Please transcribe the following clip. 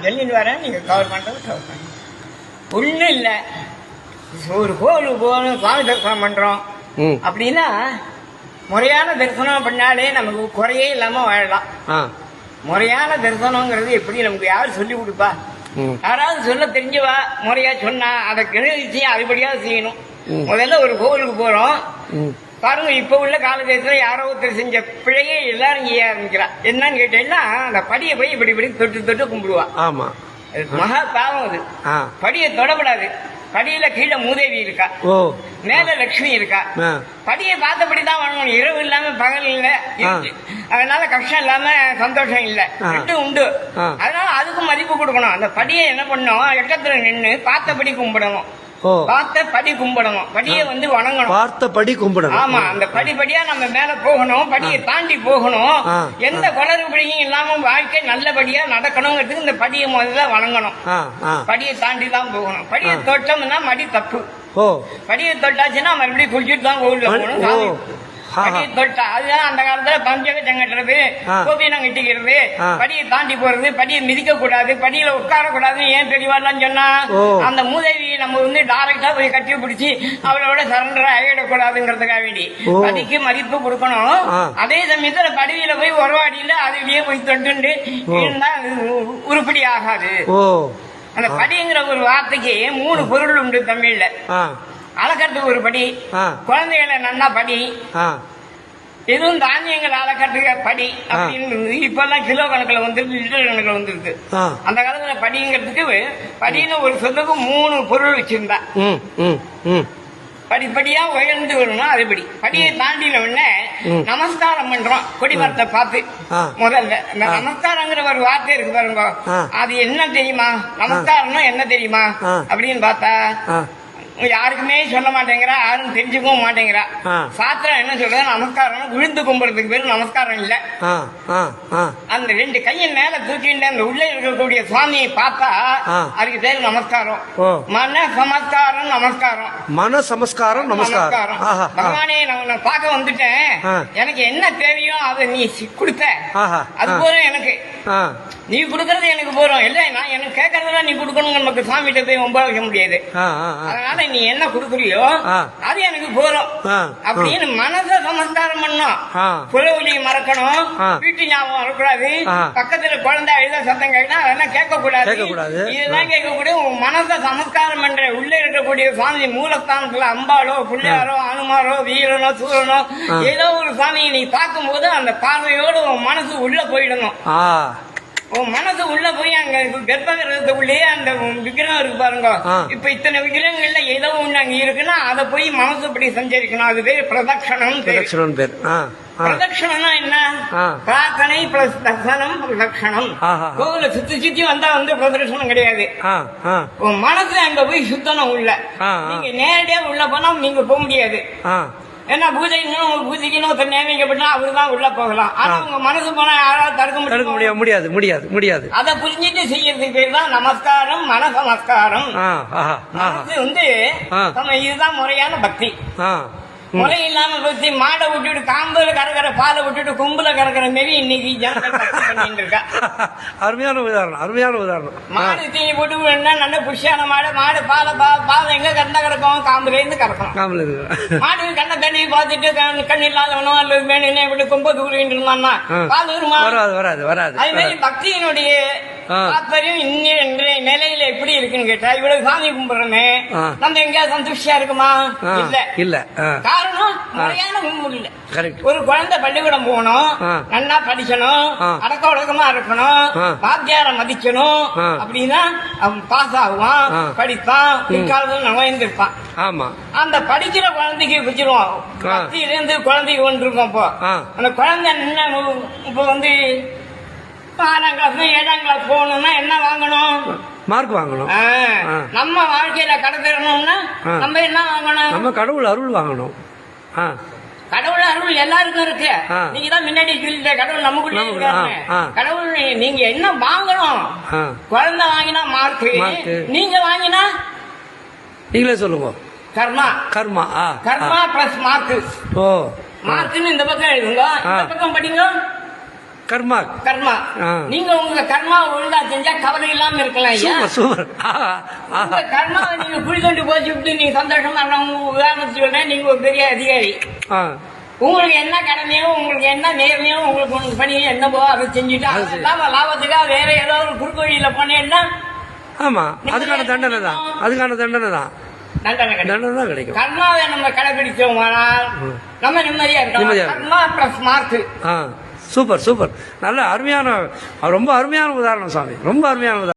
நான் சொல்லிட்டு வரேன் நீங்க கவர் பண்றது கவர் பண்ணுங்க. ஒன்றும் இல்லை. ஒரு கோவிலுக்கு போகணும் சுவாமி தரிசனம் பண்றோம். ம். அப்படின்னா முறையான தரிசனம் பண்ணாலே நமக்கு குறையே இல்லாம வாழலாம். முறையான தரிசனங்கிறது எப்படி நமக்கு யார் சொல்லி கொடுப்பா? யாராவது சொல்ல தெரிஞ்சவா? முறையா சொன்னா அதை கிரகிச்சு அதுபடியா செய்யணும். முதல்ல ஒரு கோவிலுக்கு போறோம். பாருங்க இப்ப உள்ள காலகட்டத்துல யாரோ ஒருத்தர் செஞ்ச பிழையே எல்லாரும் செய்ய ஆரம்பிக்கிறா. என்னன்னு கேட்டீங்கன்னா அந்த படியை போய் இப்படி இப்படி தொட்டு தொட்டு கும்பிடுவா. அது மகா பாவம் அது. படியை தொடக்கூடாது படியில கீழே மூதேவி இருக்கா. ஓ. மேல லட்சுமி இருக்கா. படியை பார்த்தபடி தான் வரணும் இரவு இல்லாம பகல் இல்ல. அதனால கஷ்டம் இல்லாம சந்தோஷம் இல்ல. ரெண்டும் உண்டு. அதனால அதுக்கு மதிப்பு கொடுக்கணும். அந்த படியை என்ன பண்ணணும்? எக்கத்துல நின்னு பார்த்தபடி கும்பிடணும். ஓ. பார்த்த படி கும்பிடணும். படியை வந்து வணங்கணும். பார்த்தபடி கும்பிடணும். ஆமா அந்த படிப்படியா நம்ம மேல போகணும். படியை தாண்டி போகணும். எந்த குளறுபடியும் இல்லாம வாழ்க்கை நல்லபடியா நடக்கணுங்கிறதுக்கு இந்த படியை முதல்ல வணங்கணும். படியை தாண்டி தான் போகணும். படியை. தொட்டோம்னா மடி தப்பு. படியை தொட்டாச்சுன்னா மறுபடியும் குளிச்சுட்டு தான் மடி- போகணும். தொட்டா அதுதான் அந்த காலத்துல பஞ்சகச்சம் கட்டுறது. கோபினம் கட்டிக்கிறது. படியை தாண்டி போறது படியை மிதிக்க கூடாது படியில உட்கார கூடாதுன்னு ஏன் பெரியவாள்லாம் சொன்னா. அந்த மூதேவி நம்ம வந்து டைரக்டா போய் கட்டி பிடிச்சி அவளோட சரண்டர் ஆகிடக்கூடாதுங்கிறதுக்காக வேண்டி. படிக்கு மதிப்பு கொடுக்கணும். அதே சமயத்துல படியில போய் உறவாடியில அதுலயே போய் தொட்டுண்டு. இருந்தா உருப்படி ஆகாது அந்த படிங்கிற ஒரு வார்த்தைக்கு மூணு பொருள் உண்டு தமிழ்ல ஆ அளக்கட்டுக்கு ஒரு படி குழந்தைகளை நன்னா படி எதுவும் தானியங்கள் அளக்கட்டுக்கு படி அப்படின்னு இப்பெல்லாம் கிலோ கணக்குல வந்துருக்கு லிட்டர் கணக்குல வந்துருக்கு. அந்த காலத்துல படிங்கிறதுக்கு படின்னு ஒரு சொல்லுக்கு மூணு பொருள் வச்சிருந்தா. படிப்படியா உயர்ந்து வரணும் அதுபடி. படியை தாண்டின உடனே. நமஸ்காரம் பண்றோம் கொடிமரத்தை பார்த்து. முதல்ல இந்த. நமஸ்காரங்கிற ஒரு வார்த்தை இருக்கு பாருங்க. அது என்ன தெரியுமா? நமஸ்காரம்னா என்ன தெரியுமா. அப்படின்னு பார்த்தா யாருக்குமே சொல்ல மாட்டேங்கிறா யாரும் தெரிஞ்சுக்கவும் மாட்டேங்கிறா. சாத்திரம் என்ன சொல்றது நமஸ்காரம் விழுந்து கும்பிடுறதுக்கு பேரு நமஸ்காரம் இல்ல அந்த ரெண்டு கையை மேல தூக்கிட்டு அந்த உள்ள இருக்கக்கூடிய சுவாமியை பார்த்தா. அதுக்கு பேரு நமஸ்காரம். மன சமஸ்காரம் நமஸ்காரம் மன சமஸ்காரம் நமஸ்காரம். பகவானே நான் பார்க்க வந்துட்டேன். எனக்கு என்ன தேவையோ அதை நீ கொடுத்த அது. போதும் எனக்கு நீ கொடுக்கறது எனக்கு போறோம் இல்ல நான் எனக்கு கேட்கறதெல்லாம் நீ கொடுக்கணும் நமக்கு சாமிகிட்ட போய் ரொம்ப வைக்க முடியாது. அதனால நீ என்ன கொடுக்குறியோ. அது போறோம் ஆ. அப்படின்னு மனச சமஸ்காரம் பண்ணும் ஆ. புலவலியை மறக்கணும். வீட்டு ஞாபகம் வரக்கூடாது. பக்கத்துல குழந்தை சத்தம் கேட்டா அதெல்லாம் கேட்க கூடாது. இதெல்லாம் கேட்க கூடாது உன் மனச சமஸ்காரம் பண்ற உள்ள இருக்கக்கூடிய சுவாமி மூலஸ்தானத்துல அம்பாளோ பிள்ளையாரோ அனுமாரோ வீரனோ சூரனோ. ஏதோ ஒரு சாமியை நீ பார்க்கும்போது அந்த பார்வையோடு உன் மனசு உள்ள போயிடணும் உன் மனசு உள்ள போய் அங்க கர்ப்பகிரகத்துக்குள்ளேயே அந்த விக்கிரகம் இருக்கு பாருங்க. இப்ப இத்தனை விக்கிரகங்கள்ல ஏதோ ஒண்ணு அங்க இருக்குன்னா அதை போய் மனசு இப்படி சஞ்சரிக்கணும். அது பேர். பிரதட்சணம் பேரு. பிரதட்சணன் பேர் பிரதட்சணம்னா என்ன. பிரார்த்தனை பிளஸ் தர்சனம் பிரதட்சணம். கோவில சுத்தி சுத்தி வந்தா வந்து பிரதட்சணம் கிடையாது. உன் மனசு அங்க போய் சுத்தணும் உள்ள. நீங்க நேரடியா உள்ள போனா நீங்க போக முடியாது. ஏன்னா பூஜைக்குன்னு ஒரு பூஜைக்குன்னு ஒருத்தர் நியமிக்கப்பட்டா அவரு தான் உள்ள போகலாம் ஆனா. உங்க மனசு போனா யாராவது தடுக்க தடுக்க முடியும் முடியாது முடியாது முடியாது முடியாது அதை புரிஞ்சிட்டு செய்யறதுக்கு பேர் தான் நமஸ்காரம் மன நமஸ்காரம் வந்து. நம்ம இதுதான் முறையான பக்தி. முறை இல்லாம பக்தி மாடை விட்டுட்டு காம்புல கறக்கிற பாலை விட்டுட்டு கும்புல கறக்கிற மாரி இன்னைக்கு ஜனங்கள் இருக்கா அருமையான உதாரணம் அருமையான உதாரணம். மாடு தீனி போட்டு விடணும்னா நல்ல புஷியான மாடு மாடு பாலை பா பால் எங்க கறந்தா கிடக்கும் காம்புல இருந்து கறக்கணும் இருக்கிறேன் மாடு கண்ண தண்ணி பார்த்துட்டு கண் இல்லாதவனோ அல்லது வேணும்னே இப்படி கும்ப தூக்கிட்டு இருந்தான்னா. பால் வராது வராது வராது. அது மாதிரி பக்தியினுடைய. தாற்பயம் இன்னி இன்றைய நிலையில எப்படி இருக்குன்னு கேட்டா இவ்வளவு சாமி கும்பிடுறோமே. நம்ம எங்கேயாவது சந்தோஷியா இருக்குமா? இல்ல. இல்ல. காரணம் முறையான கும்பிடு இல்ல கரெக்ட் ஒரு குழந்தை பள்ளிக்கூடம் போகணும். நன்னா படிக்கணும். அடக்க ஒடுக்கமா இருக்கணும். வாத்தியார மதிக்கணும். அப்படின்னா அவன் பாஸ் ஆகுவான். படிப்பான் பிற்காலத்தில் நுழைந்திருப்பான். ஆமா. அந்த படிக்கிற குழந்தைக்கு வச்சிருவோம். இருந்து குழந்தைக்கு ஒன்று இருக்கும் இப்போ. அந்த குழந்தை என்ன இப்போ வந்து ஆறாம் கிளாஸ் ஏழாம் கிளாஸ் போகணும்னா என்ன வாங்கணும்? மார்க் வாங்கணும். நம்ம வாழ்க்கையில கடத்திடணும்னா. நம்ம என்ன வாங்கணும்? நம்ம கடவுள் அருள் வாங்கணும். கடவுள் அருள் எல்லாருக்கும் இருக்கு. நீங்க தான் முன்னாடி சொல்லிட்ட கடவுள் நமக்குள்ளே ஆ. கடவுள் நீங்க என்ன வாங்கணும்? குழந்தை வாங்கினா மார்க் மார்க்கு. நீங்க வாங்கினா? நீங்களே சொல்லுங்க. கர்மா. கர்மா கர்மா. பிளஸ் மார்க் ஓ. மார்க்னு இந்த பக்கம் எழுதுங்க. இந்த. பக்கம் படிங்க. கர்மா. கர்மா. நீங்க உங்க கர்மா ஒழுங்கா செஞ்சா கவலை இல்லாம இருக்கலாம் சூப்பர் சூப்பர். உங்க கர்மாவை நீங்க குழி தோண்டி போச்சு விட்டு நீங்க சந்தோஷமா உதாரணத்துக்கு சொன்னா நீங்க ஒரு பெரிய அதிகாரி. உங்களுக்கு என்ன கடமையோ உங்களுக்கு என்ன நேர்மையோ உங்களுக்கு ஒன்று பணியோ என்னவோ அதை செஞ்சுட்டு. இல்லாம லாபத்துக்காக வேற ஏதோ ஒரு குறுக்கு வழியில போனேன்னா ஆமா. அதுக்கான தண்டனை தான். அதுக்கான தண்டனை தான். தண்டனை தான் கிடைக்கும். கர்மாவை நம்ம கடைபிடிச்சோமானால் ம். நம்ம நிம்மதியா இருக்கோம். கர்மா பிளஸ் மார்க் ஆ. Super super. நல்ல அருமையான ரொம்ப அருமையான உதாரணம் சாமி. ரொம்ப அருமையான உதாரணம்.